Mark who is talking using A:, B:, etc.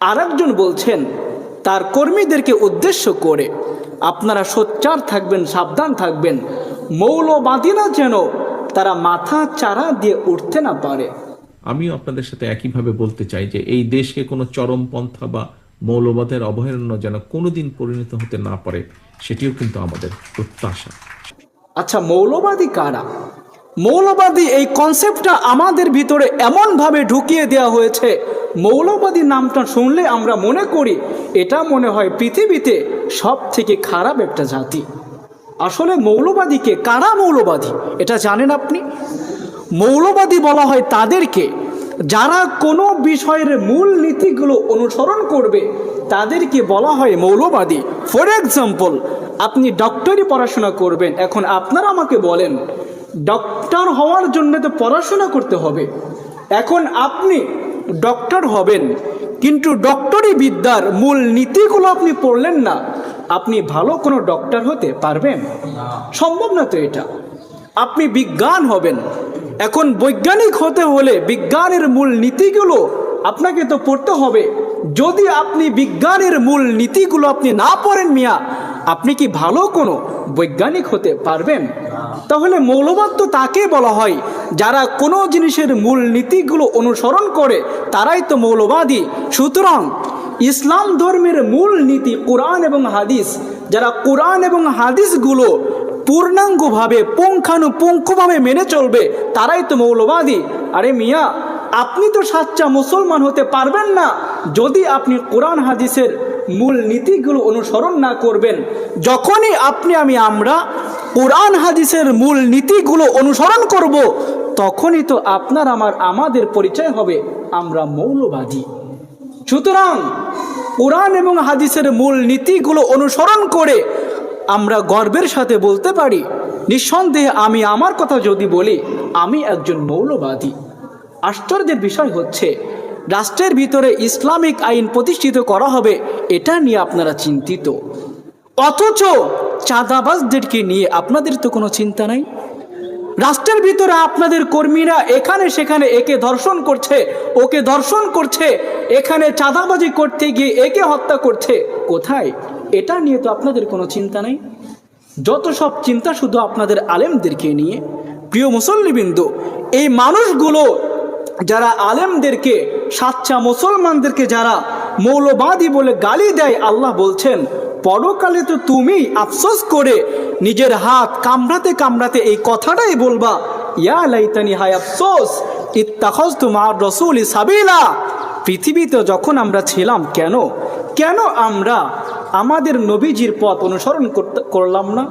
A: আরেকজন বলছেন তার কর্মীদেরকে উদ্দেশ্য করে আপনারা সোচ্চার থাকবেন সাবধান থাকবেন। মৌলবাদীরা যেন তারা মাথা চারা দিয়ে উঠতে না পারে।
B: আমিও আপনাদের সাথে একইভাবে বলতে চাই যে এই দেশকে কোনো চরমপন্থা বা মৌলবাদের অভয়ারণ্য যেন কোনোদিন পরিণত হতে না পারে সেটিও কিন্তু আমাদের প্রত্যাশা।
A: আচ্ছা মৌলবাদী কারা? মৌলবাদী এই কনসেপ্টটা আমাদের ভিতরে এমনভাবে ঢুকিয়ে দেওয়া হয়েছে। মৌলবাদী নামটা শুনলে আমরা মনে করি এটা মনে হয় পৃথিবীতে সব থেকে খারাপ একটা জাতি। আসলে মৌলবাদীকে কারা মৌলবাদী? এটা জানেন আপনি? মৌলবাদী বলা হয় তাদেরকে যারা কোনো বিষয়ের মূল নীতিগুলো অনুসরণ করবে, তাদেরকে বলা হয় মৌলবাদী। ফর এক্সাম্পল আপনি ডক্টরি পড়াশোনা করবেন, এখন আপনারা আমাকে বলেন ডক্টর হওয়ার জন্য তো পড়াশোনা করতে হবে। এখন আপনি ডক্টর হবেন, কিন্তু ডক্টরি বিদ্যার মূল নীতিগুলো আপনি পড়লেন না। আপনি ভালো কোনো ডক্টর হতে পারবেন? সম্ভব না তো এটা। আপনি বিজ্ঞান হবেন। এখন বৈজ্ঞানিক হতে হলে বিজ্ঞানের মূল নীতিগুলো আপনাকে তো পড়তে হবে। যদি আপনি বিজ্ঞানের মূল নীতিগুলো আপনি না পড়েন মিয়া, আপনি কি ভালো কোনো বৈজ্ঞানিক হতে পারবেন? তাহলে মৌলবাদ তো তাকে বলা হয়। যারা কোনো জিনিসের মূল নীতিগুলো অনুসরণ করে, তারাই তো মৌলবাদী। সুতরাং ইসলাম ধর্মের মূল নীতি কোরআন এবং হাদিস। যারা কোরআন এবং হাদিসগুলো পূর্ণাঙ্গভাবে, পুঙ্খানুপুঙ্খভাবে মেনে চলবে, তারাই তো মৌলবাদী। আরে মিয়া, আপনি তো সাচ্চা মুসলমান হতে পারবেন না। যদি আপনি কোরআন, হাদিসের মূল নীতিগুলো অনুসরণ না করবেন, যখনই আপনি আমি আমরা কোরআন হাদিসের মূল নীতিগুলো অনুসরণ করব, তখনই তো আপনার আমার আমাদের পরিচয় হবে, আমরা মৌলবাদী। সুতরাং কোরআন এবং হাদিসের মূল নীতিগুলো অনুসরণ করে আমরা গর্বের সাথে বলতে পারি, নিঃসন্দেহে আমি আমার কথা যদি বলি, আমি একজন মৌলবাদী। আশ্চর্যের বিষয় হচ্ছে, রাষ্ট্রের ভিতরে ইসলামিক আইন প্রতিষ্ঠিত করা হবে, এটা নিয়ে আপনারা চিন্তিত। অথচ চাঁদাবাজদেরকে নিয়ে আপনাদের তো কোনো চিন্তা নাই? রাষ্ট্রের ভিতরে আপনাদের কর্মীরা এখানে সেখানে একে ধর্ষণ করছে, ওকে ধর্ষণ করছে, এখানে চাঁদাবাজি করতে গিয়ে একে হত্যা করছে, কোথায়? এটা নিয়ে তো আপনাদের কোনো চিন্তা নেই? যত সব চিন্তা শুধু আপনাদের আলেমদেরকে নিয়ে। প্রিয় মুসল্লিবিন্দু, এই মানুষগুলো যারা আলেমদেরকে, সাচ্চা মুসলমানদেরকে যারা মৌলবাদী বলে গালি দেয়, আল্লাহ বলছেন পরকালে তো তুমি আফসোস করে নিজের হাত কামড়াতে কামড়াতে এই কথাটাই বলবা, ইয়া লাইতানি, হায় আফসোস ইত্তাখজ তোমার রসুল সাবিলা। পৃথিবীতে যখন আমরা ছিলাম, কেন? কেন আমরা আমাদের নবীজির পথ অনুসরণ করলাম না?